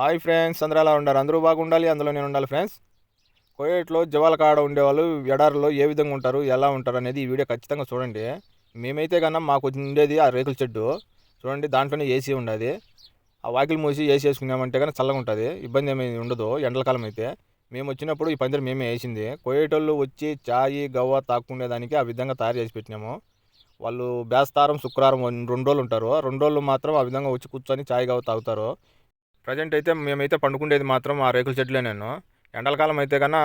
Hi friends అందరూ ఎలా ఉండారు అందరూ బాగుండాలి అందులో నేను ఉండాలి ఫ్రెండ్స్. కోయేట్లో జవాల కాడ ఉండేవాళ్ళు ఎడారిలో ఏ విధంగా ఉంటారు ఎలా ఉంటారు అనేది ఈ వీడియో ఖచ్చితంగా చూడండి. మేమైతే కన్నా మాకు ఉండేది ఆ రేకుల చెట్టు చూడండి దాంట్లోనే ఏసీ ఉండదు. ఆ వాకిలు మూసి ఏసీ వేసుకున్నామంటే కానీ చల్లగా ఉంటుంది ఇబ్బంది ఏమీ ఉండదు ఎండలకాలం అయితే. మేము వచ్చినప్పుడు ఈ పందిరి మేమే వేసింది. కోయేటోళ్ళు వచ్చి చాయ్ గవ్వ తాక్కునేదానికి ఆ విధంగా తయారు చేసి పెట్టినాము. వాళ్ళు బేస్తారం శుక్రవారం రెండు రోజులు ఉంటారు. రెండు రోజులు మాత్రం ఆ విధంగా వచ్చి కూర్చొని చాయ్ గవ్వ తాగుతారు. ప్రజెంట్ అయితే మేమైతే పండుకుండేది మాత్రం ఆ రేకుల చెట్లే నేను. ఎండలకాలం అయితే కన్నా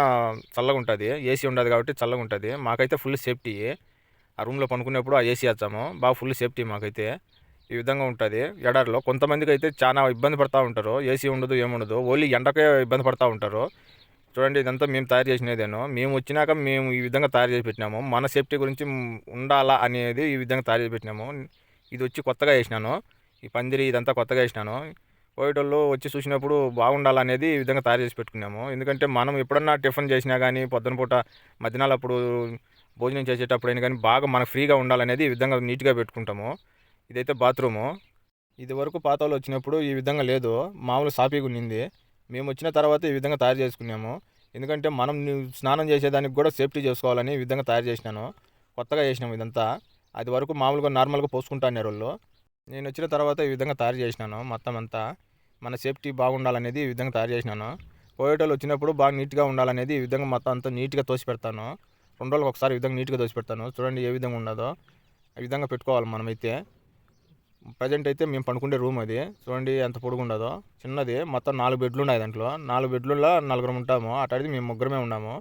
చల్లగా ఉంటుంది ఏసీ ఉండదు కాబట్టి చల్లగా ఉంటుంది మాకైతే ఫుల్ సేఫ్టీ. ఆ రూమ్లో పండుకునేప్పుడు ఆ ఏసీ వచ్చాము బాగా ఫుల్ సేఫ్టీ మాకైతే. ఈ విధంగా ఉంటుంది. ఎడారిలో కొంతమందికి అయితే చాలా ఇబ్బంది పడుతూ ఉంటారు. ఏసీ ఉండదు ఏముండదు. ఓన్లీ ఎండకే ఇబ్బంది పడుతూ ఉంటారు. చూడండి ఇదంతా మేము తయారు చేసినదేను మేము వచ్చినాక మేము ఈ విధంగా తయారు చేసి పెట్టినాము. మన సేఫ్టీ గురించి ఉండాలా అనేది ఈ విధంగా తయారు చేసి పెట్టినాము. ఇది వచ్చి కొత్తగా వేసినాను. ఈ పందిరి ఇదంతా కొత్తగా వేసినాను. పోయేటోళ్ళు వచ్చి చూసినప్పుడు బాగుండాలనేది ఈ విధంగా తయారు చేసి పెట్టుకున్నాము. ఎందుకంటే మనం ఎప్పుడన్నా టిఫిన్ చేసినా కానీ పొద్దున పూట మధ్యాహ్నాలు అప్పుడు భోజనం చేసేటప్పుడు కానీ బాగా మనకు ఫ్రీగా ఉండాలనేది ఈ విధంగా నీట్గా పెట్టుకుంటాము. ఇదైతే బాత్రూము. ఇది వరకు పాత వాళ్ళు వచ్చినప్పుడు ఈ విధంగా లేదు. మామూలు సాఫీగా ఉన్నింది మేము వచ్చిన తర్వాత ఈ విధంగా తయారు చేసుకున్నాము. ఎందుకంటే మనం స్నానం చేసేదానికి కూడా సేఫ్టీ చేసుకోవాలని ఈ విధంగా తయారు చేసినాను. కొత్తగా చేసినాము ఇదంతా. అది వరకు మామూలుగా నార్మల్గా పోసుకుంటాను వాళ్ళు. నేను వచ్చిన తర్వాత ఈ విధంగా తయారు చేసినాను మొత్తం అంతా మన సేఫ్టీ బాగుండాలనేది ఈ విధంగా తయారు చేసినాను. పోయేటోళ్ళు వచ్చినప్పుడు బాగా నీట్గా ఉండాలనేది ఈ విధంగా మొత్తం అంతా నీట్గా తోసి పెడతాను. రెండు రోజులకు ఒకసారి ఈ విధంగా నీట్గా తోసి పెడతాను. చూడండి ఏ విధంగా ఉండదో ఈ విధంగా పెట్టుకోవాలి మనమైతే. ప్రజెంట్ అయితే మేము పండుకుంటే రూమ్ అది. చూడండి ఎంత పొడుగు ఉండదో. చిన్నది. మొత్తం నాలుగు బెడ్లు ఉన్నాయి దాంట్లో. నాలుగు బెడ్లలో నలుగురు ఉంటాము. అట్లాంటిది మేము ముగ్గురమే ఉన్నాము.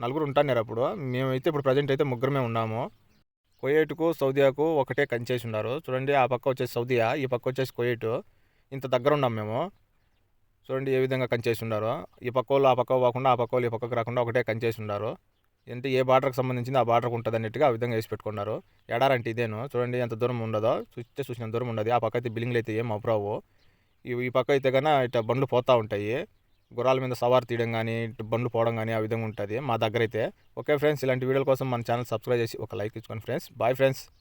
నలుగురు ఉంటాన్నారు అప్పుడు మేమైతే ఇప్పుడు ప్రజెంట్ అయితే ముగ్గురమే ఉన్నాము. కొయేటుకు సౌదియాకు ఒకటే కంచేసి ఉన్నారు. చూడండి ఆ పక్క వచ్చేసి సౌదియా ఈ పక్క వచ్చేసి కొయేటు ఇంత దగ్గర ఉన్నాం మేము. చూడండి ఏ విధంగా కంచేసి ఉన్నారు. ఈ పక్క వాళ్ళు ఆ పక్క పోకుండా ఆ పక్క వాళ్ళు ఈ పక్కకు రాకుండా ఒకటే కంచేసి ఉన్నారు. అంటే ఏ బార్డర్కి సంబంధించింది ఆ బార్డర్కి ఉంటుంది అన్నట్టుగా ఆ విధంగా వేసి పెట్టుకున్నారు. ఎడారంటే ఇదేను. చూడండి ఎంత దూరం ఉండదో. చూస్తే చూసిన దూరం ఉండదు. ఆ పక్క అయితే బిల్డింగ్లు అయితే ఏం అప్రావు ఈ పక్క అయితే కన్నా ఇట్లా బండ్లు పోతూ ఉంటాయి. గుర్రాల మీద సవార్ తీయడం కానీ బండ్లు పోవడం కానీ ఆ విధంగా ఉంటుంది. మా దగ్గర అయితే ఓకే ఫ్రెండ్స్ ఇలాంటి వీడియోల కోసం మన ఛానల్ సబ్స్క్రైబ్ చేసి ఒక లైక్ ఇచ్చుకోండి ఫ్రెండ్స్. Bye friends.